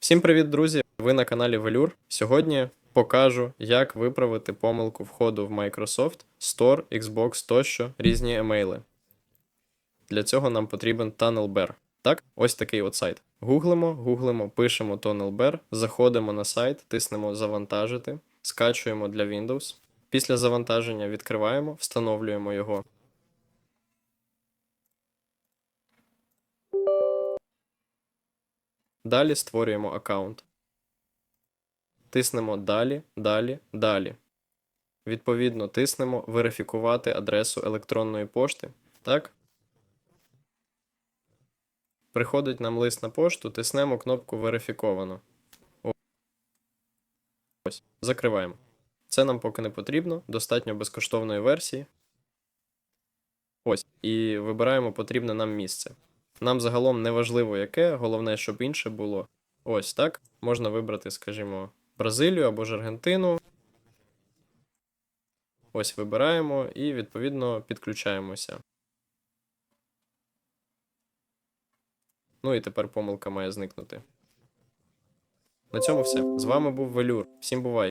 Всім привіт, друзі! Ви на каналі Velour. Сьогодні покажу, як виправити помилку входу в Microsoft, Store, Xbox тощо різні емейли. Для цього нам потрібен TunnelBear. Так, ось такий от сайт. Гуглимо, гуглимо, пишемо TunnelBear, заходимо на сайт, тиснемо завантажити, скачуємо для Windows. Після завантаження відкриваємо, встановлюємо його. Далі створюємо аккаунт. Тиснемо Далі, далі, далі. Відповідно, тиснемо Верифікувати адресу електронної пошти. Так? Приходить нам лист на пошту, тиснемо кнопку Верифіковано. Ось. Закриваємо. Це нам поки не потрібно, достатньо безкоштовної версії. Ось. І вибираємо потрібне нам місце. Нам загалом не важливо яке, головне, щоб інше було. Ось так. Можна вибрати, скажімо, Бразилію або ж Аргентину. Ось вибираємо і відповідно підключаємося. Ну і тепер помилка має зникнути. На цьому все. З вами був Велюр. Всім бувай!